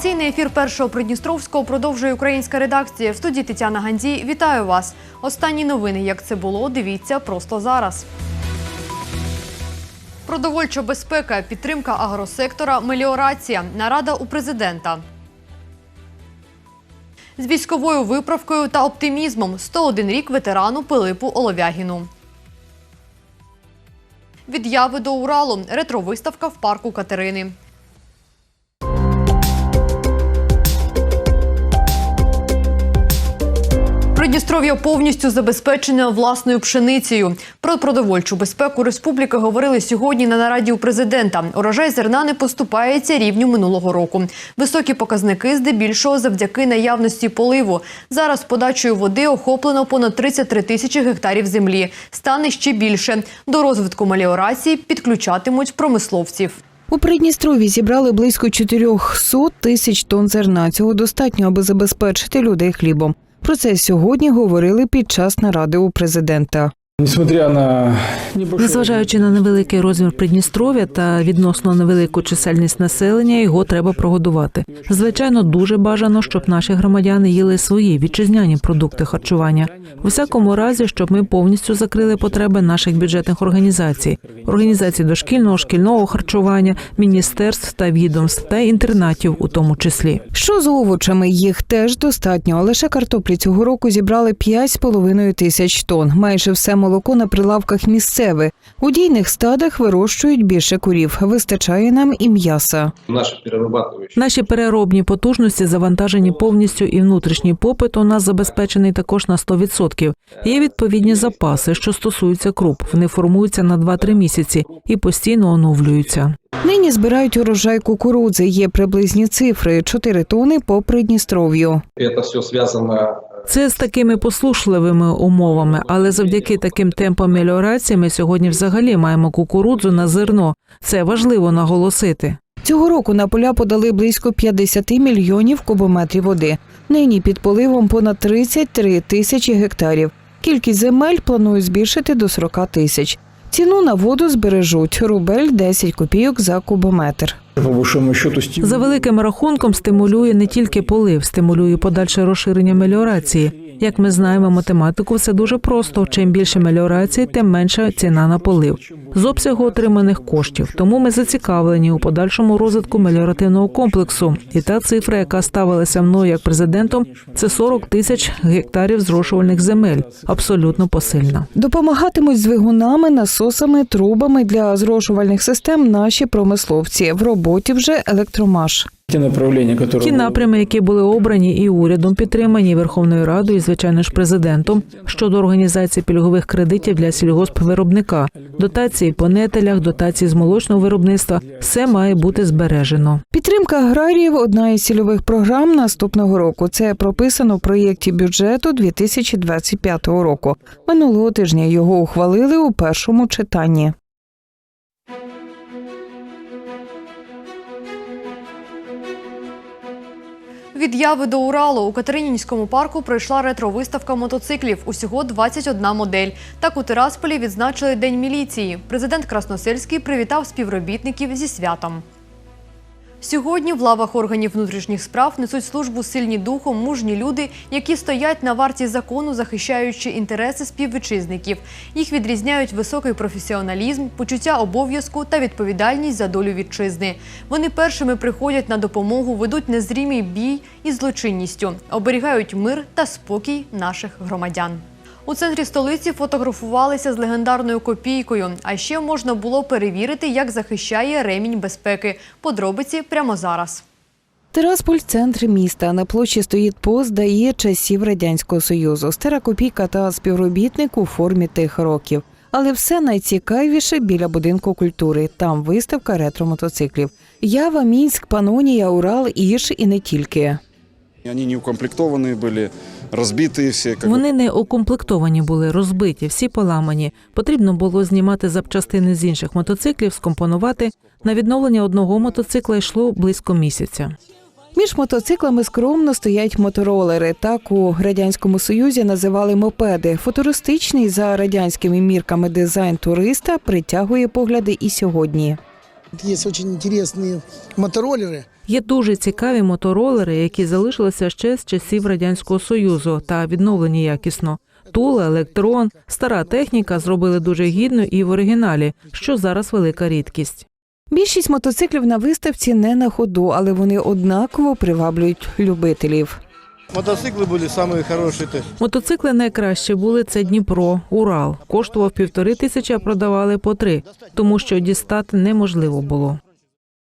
Інформаційний ефір першого Придністровського продовжує українська редакція. В студії Тетяна Гандзій. Вітаю вас. Останні новини, як це було, дивіться просто зараз. Продовольча безпека, підтримка агросектора, меліорація, нарада у президента. З військовою виправкою та оптимізмом 101 рік ветерану Пилипу Оловягіну. Від Яви до Уралу ретро-виставка в парку Катерини. Придністров'я повністю забезпечене власною пшеницею. Про продовольчу безпеку республіки говорили сьогодні на нараді у президента. Урожай зерна не поступається рівню минулого року. Високі показники здебільшого завдяки наявності поливу. Зараз подачею води охоплено понад 33 тисячі гектарів землі. Стане ще більше. До розвитку меліорації підключатимуть промисловців. У Придністрові зібрали близько 400 тисяч тонн зерна. Цього достатньо, аби забезпечити людей хлібом. Про це сьогодні говорили під час наради у президента. Несмотря на небольшой... Незважаючи на невеликий розмір Придністров'я та відносно невелику чисельність населення, його треба прогодувати. Звичайно, дуже бажано, щоб наші громадяни їли свої вітчизняні продукти харчування. У всякому разі, щоб ми повністю закрили потреби наших бюджетних організацій, організацій дошкільного, шкільного харчування, міністерств та відомств та інтернатів, у тому числі. Що з овочами? Їх теж достатньо. Лише картоплі цього року зібрали 5,5 тисяч тонн. Майже все молоко на прилавках місцеве. У дійних стадах вирощують більше курів. Вистачає нам і м'яса. Наши перерабатывающие Наші переробні потужності завантажені повністю, і внутрішній попит у нас забезпечений також на 100%. Є відповідні запаси, що стосуються круп. Вони формуються на 2-3 місяці і постійно оновлюються. Нині збирають урожай кукурудзи. Є приблизні цифри 4 тони по Придністров'ю. это все связано Це з такими послушливими умовами, але завдяки таким темпам меліорації ми сьогодні взагалі маємо кукурудзу на зерно. Це важливо наголосити. Цього року на поля подали близько 50 мільйонів кубометрів води. Нині під поливом понад 33 тисячі гектарів. Кількість земель планують збільшити до 40 тисяч. Ціну на воду збережуть рубель 10 копійок за кубометр. За великим рахунком стимулює не тільки полив, стимулює подальше розширення меліорації. Як ми знаємо математику, все дуже просто. Чим більше меліорації, тим менша ціна на полив з обсягу отриманих коштів. Тому ми зацікавлені у подальшому розвитку меліоративного комплексу. І та цифра, яка ставилася мною як президентом, це 40 тисяч гектарів зрошувальних земель. Абсолютно посильна. Допомагатимуть з насосами, трубами для зрошувальних систем наші промисловці. В роботі вже електромаш. Те направления, которые... Ті напрями, які були обрані і урядом, підтримані і Верховною Радою, і звичайно ж президентом щодо організації пільгових кредитів для сільгоспвиробника, дотації по нетелях, дотації з молочного виробництва, все має бути збережено. Підтримка аграріїв одна із цільових програм наступного року. Це прописано в проєкті бюджету 2025 року. Минулого тижня його ухвалили у першому читанні. Від Яви до Уралу у Катеринінському парку пройшла ретро-виставка мотоциклів. Усього 21 модель. Так у Тирасполі відзначили День міліції. Президент Красносельський привітав співробітників зі святом. Сьогодні в лавах органів внутрішніх справ несуть службу сильні духом, мужні люди, які стоять на варті закону, захищаючи інтереси співвітчизників. Їх відрізняють високий професіоналізм, почуття обов'язку та відповідальність за долю вітчизни. Вони першими приходять на допомогу, ведуть незрімий бій із злочинністю, оберігають мир та спокій наших громадян. У центрі столиці фотографувалися з легендарною копійкою. А ще можна було перевірити, як захищає ремінь безпеки. Подробиці прямо зараз. Тирасполь – центр міста. На площі стоїть пост дає часів Радянського Союзу. Стара копійка та співробітник у формі тих років. Але все найцікавіше біля будинку культури. Там виставка ретро-мотоциклів. Ява, Мінськ, Панонія, Урал, Іж і не тільки. Они не укомплектованные были, разбитые все. Как. Вони не укомплектовані були, розбиті, всі поламані. Потрібно було знімати запчастини з інших мотоциклів, скомпонувати. На відновлення одного мотоцикла йшло близько місяця. Між мотоциклами скромно стоять моторолери. Так у радянському союзі називали мопеди. Футуристичний за радянськими мірками дизайн туриста притягує погляди і сьогодні. Есть очень интересные мотороллеры. Є дуже цікаві моторолери, які залишилися ще з часів радянського союзу та відновлені якісно. Тула, електрон, стара техніка зробили дуже гідно і в оригіналі, що зараз велика рідкість. Більшість мотоциклів на виставці не на ходу, але вони однаково приваблюють любителів. Мотоциклы были самые хорошие. -то. Мотоцикли найкращі були це Дніпро, Урал. Коштував півтори тисячі, а продавали по три, тому що дістати неможливо було.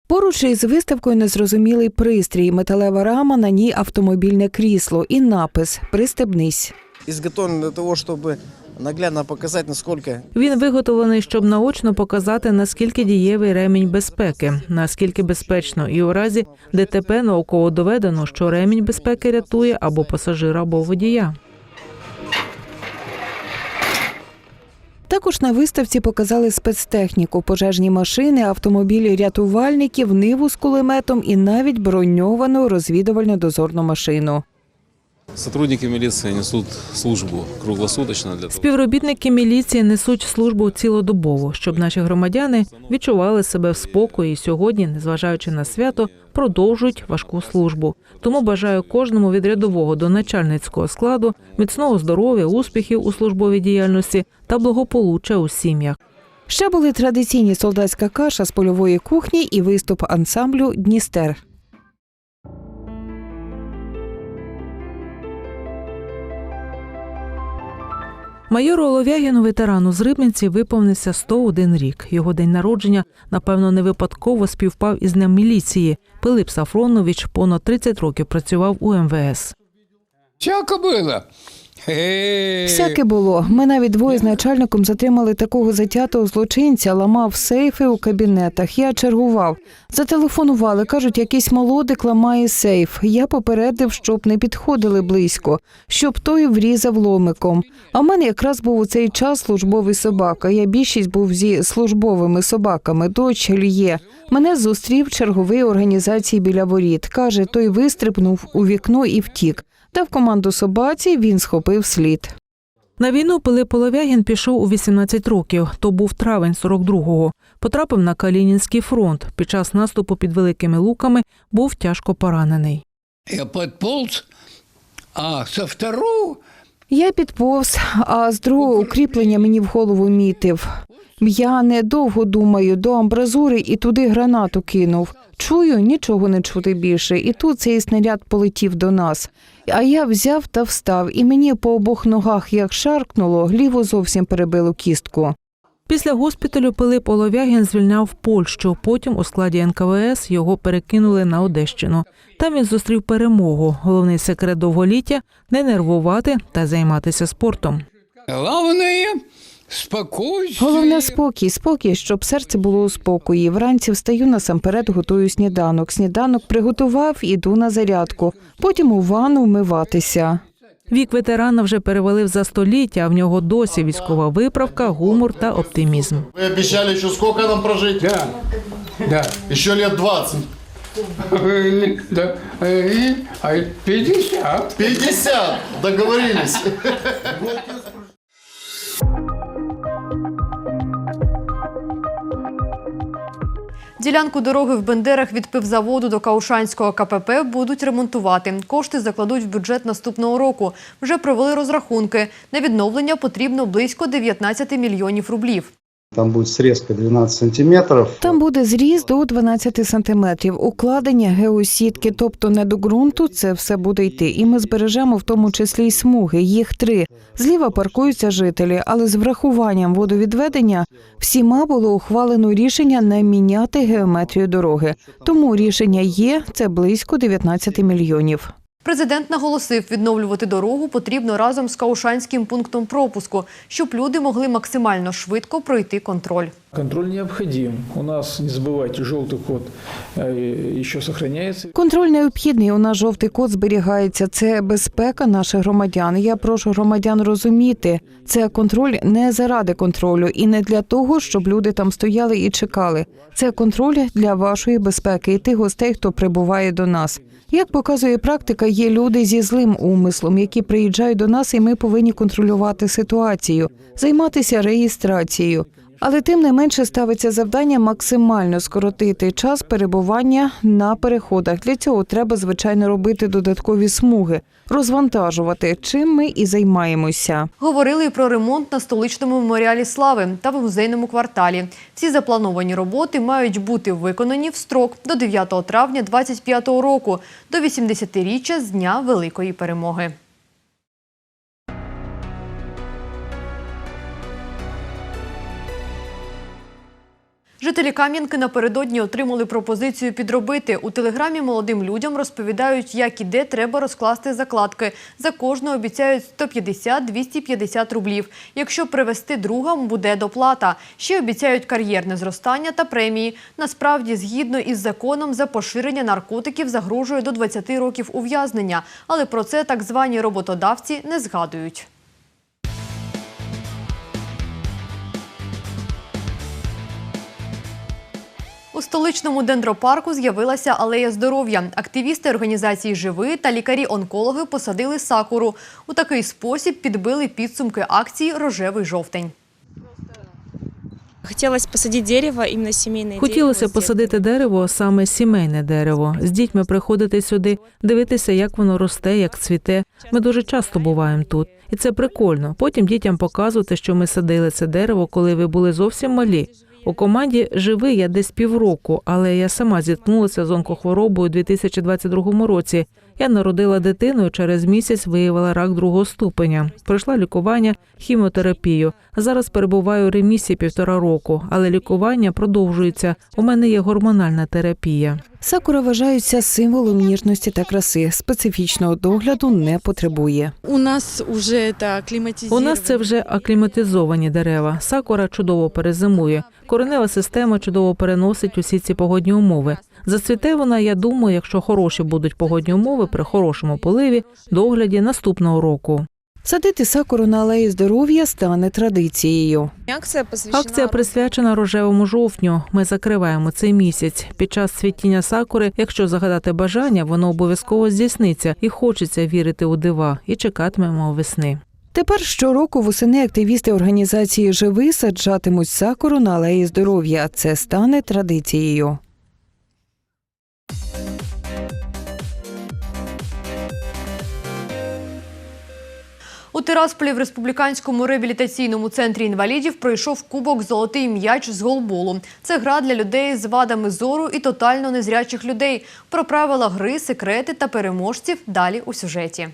Поруч із виставкою незрозумілий пристрій, металева рама, на ній автомобільне крісло і напис Пристебнись. Изготовлен для того, чтобы наглядно показать, насколько Він виготовлений, щоб наочно показати, наскільки дієвий ремінь безпеки, наскільки безпечно, і у разі ДТП науково доведено, що ремінь безпеки рятує або пасажира, або водія. Також на виставці показали спецтехніку, пожежні машини, автомобілі рятувальників, ниву з кулеметом і навіть броньовану розвідувально-дозорну машину. Сотрудники милиции несут службу круглосуточно для того, Співробітники міліції несуть службу цілодобово, щоб наші громадяни відчували себе в спокої і сьогодні, незважаючи на свято, продовжують важку службу. Тому бажаю кожному від рядового до начальницького складу міцного здоров'я, успіхів у службовій діяльності та благополуччя у сім'ях. Ще були традиційні солдатська каша з польової кухні і виступ ансамблю Дністер. Майору Оловягіну, ветерану з Рибниці, виповнився 101 рік. Його день народження, напевно, не випадково співпав із днем міліції. Пилип Сафронович понад 30 років працював у МВС. Всяко было. Всяке було. Ми навіть двоє з начальником затримали такого затятого злочинця, ламав сейфи у кабінетах. Я чергував. Зателефонували, кажуть, якийсь молодик ламає сейф. Я попередив, щоб не підходили близько, щоб той врізав ломиком. А в мене якраз був у цей час службовий собака. Я більшість був зі службовими собаками. Дочь Лє. Мене зустрів черговий організації біля воріт. Каже, той вистрибнув у вікно і втік. Дав команду собаці, він схопив слід. На війну Пилип Оловягін пішов у 18 років. То був травень 42-го. Потрапив на Калінінський фронт. Під час наступу під Великими Луками був тяжко поранений. Я подполз, а со второго Я підповз, а з другого укріплення мені в голову мітив. Я недовго думаю, до амбразури і туди гранату кинув. Чую, нічого не чути більше, і тут цей снаряд полетів до нас. А я взяв та встав, і мені по обох ногах як шаркнуло, ліву зовсім перебило кістку. Після госпіталю Пилип Оловягін звільняв Польщу. Потім у складі НКВС його перекинули на Одещину. Там він зустрів перемогу. Головний секрет довголіття не нервувати та займатися спортом. спокойствие. Головне спокій, спокій, щоб серце було у спокої. Вранці встаю насамперед, готую сніданок. Сніданок приготував, іду на зарядку. Потім у ванну вмиватися. Вік ветерана вже перевалив за століття, а в нього досі військова виправка, гумор та оптимізм. Вы обещали еще сколько нам прожить? Да, да. Еще лет 20. Э, да. Э, А 50. 50. Договорились. Ділянку дороги в Бендерах від пивзаводу до Каушанського КПП будуть ремонтувати. Кошти закладуть в бюджет наступного року. Вже провели розрахунки. На відновлення потрібно близько 19 мільйонів рублів. Там будет срезка 12 сантиметров. Там буде зріз до 12 сантиметрів, укладення геосітки, тобто не до ґрунту, це все буде йти. І ми збережемо в тому числі й смуги. Їх три. Зліва паркуються жителі, але з врахуванням водовідведення всіма було ухвалено рішення не міняти геометрію дороги. Тому рішення є це близько 19 мільйонів. Президент наголосив, відновлювати дорогу потрібно разом з Каушанським пунктом пропуску, щоб люди могли максимально швидко пройти контроль. Контроль необходим. У нас, не забывайте, желтый код э, еще сохраняется. Контроль необхідний. У нас жовтий код зберігається. Це безпека наших громадян. Я прошу громадян розуміти, це контроль не заради контролю і не для того, щоб люди там стояли і чекали. Це контроль для вашої безпеки і тих гостей, хто прибуває до нас. Як показує практика, є люди зі злим умислом, які приїжджають до нас, і ми повинні контролювати ситуацію, займатися реєстрацією. Але тим не менше ставиться завдання максимально скоротити час перебування на переходах. Для цього треба звичайно робити додаткові смуги, розвантажувати, чим ми і займаємося. Говорили про ремонт на столичному меморіалі слави та в музейному кварталі. Всі заплановані роботи мають бути виконані в строк до 9 травня 2025 року, до 80-річчя з дня Великої перемоги. Жителі Кам'янки напередодні отримали пропозицію підробити. У телеграмі молодим людям розповідають, як і де треба розкласти закладки. За кожну обіцяють 150-250 рублів. Якщо привезти друга, буде доплата. Ще обіцяють кар'єрне зростання та премії. Насправді, згідно із законом, за поширення наркотиків загрожує до 20 років ув'язнення. Але про це так звані роботодавці не згадують. У столичному дендропарку з'явилася алея здоров'я. Активісти організації Живи та лікарі-онкологи посадили сакуру. У такий спосіб підбили підсумки акції Рожевий жовтень. Хотілося посадити дерево, іменно сімейне Хотілося посадити дерево, саме сімейне дерево. З дітьми приходити сюди, дивитися, як воно росте, як цвіте. Ми дуже часто буваємо тут, і це прикольно. Потім дітям показувати, що ми садили це дерево, коли ви були зовсім малі. У команді живий я десь півроку, але я сама зіткнулася з онкохворобою у 2022 році. Я народила дитину і через місяць виявила рак другого ступеня. Пройшла лікування, хіміотерапію. Зараз перебуваю у ремісії півтора року, але лікування продовжується. У мене є гормональна терапія. Сакура вважаються символом ніжності та краси. Специфічного догляду не потребує. У нас уже кліматизовано. У нас це вже акліматизовані дерева. Сакура чудово перезимує. Коренева система чудово переносить усі ці погодні умови. Зацвіте вона, я думаю, якщо хороші будуть погодні умови при хорошому поливі, догляді наступного року. Садити сакуру на алеї здоров'я стане традицією. Акція присвячена рожевому жовтню. Ми закриваємо цей місяць. Під час цвітіння сакури, якщо загадати бажання, воно обов'язково здійсниться, і хочеться вірити у дива, і чекатимемо весни. Тепер щороку восени активісти організації Живи саджатимуть сакуру на алеї здоров'я. Це стане традицією. У Тирасполі в республіканському реабілітаційному центрі інвалідів пройшов кубок Золотий м'яч з голболу. Це гра для людей з вадами зору і тотально незрячих людей. Про правила гри, секрети та переможців далі у сюжеті.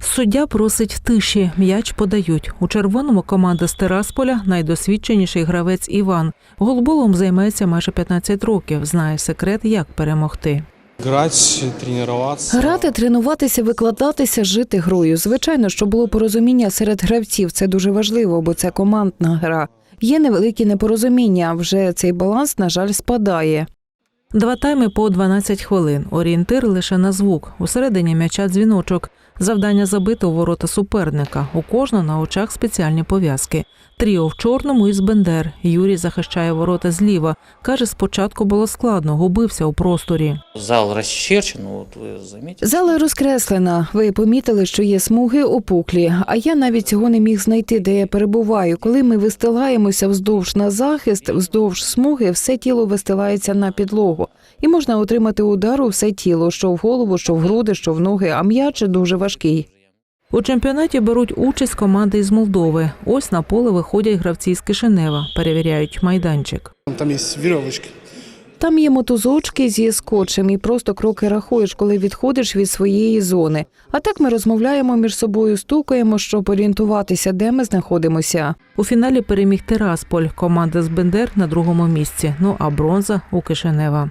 Суддя просить тиші. М'яч подають. У червоному команда з Тирасполя найдосвідченіший гравець Іван. Голболом займається майже 15 років. Знає секрет, як перемогти. Грати, тренуватися. Грати, тренуватися, викладатися, жити грою. Звичайно, що було порозуміння серед гравців. Це дуже важливо, бо це командна гра. Є невеликі непорозуміння. Вже цей баланс, на жаль, спадає. Два тайми по 12 хвилин. Орієнтир лише на звук. Усередині м'яча дзвіночок. Завдання забити у ворота суперника. У кожного на очах спеціальні пов'язки. Тріо в чорному із Бендер. Юрій захищає ворота зліва. Каже, спочатку було складно, губився у просторі. Зал розчерчен, от ви замітили. Зала розкреслена. Ви помітили, що є смуги опуклі. А я навіть цього не міг знайти, де я перебуваю. Коли ми вистилаємося вздовж на захист, вздовж смуги, все тіло вистилається на підлогу. І можна отримати удар у все тіло, що в голову, що в груди, що в ноги, а м'яч дуже важкий. У чемпіонаті беруть участь команди із Молдови. Ось на поле виходять гравці з Кишинева, перевіряють майданчик. Там є вірьовочки. Там є мотузочки зі скотчем і просто кроки рахуєш, коли відходиш від своєї зони. А так ми розмовляємо між собою, стукаємо, щоб орієнтуватися, де ми знаходимося. У фіналі переміг Тирасполь. Команда з Бендер на другому місці. Ну а бронза у Кишинева.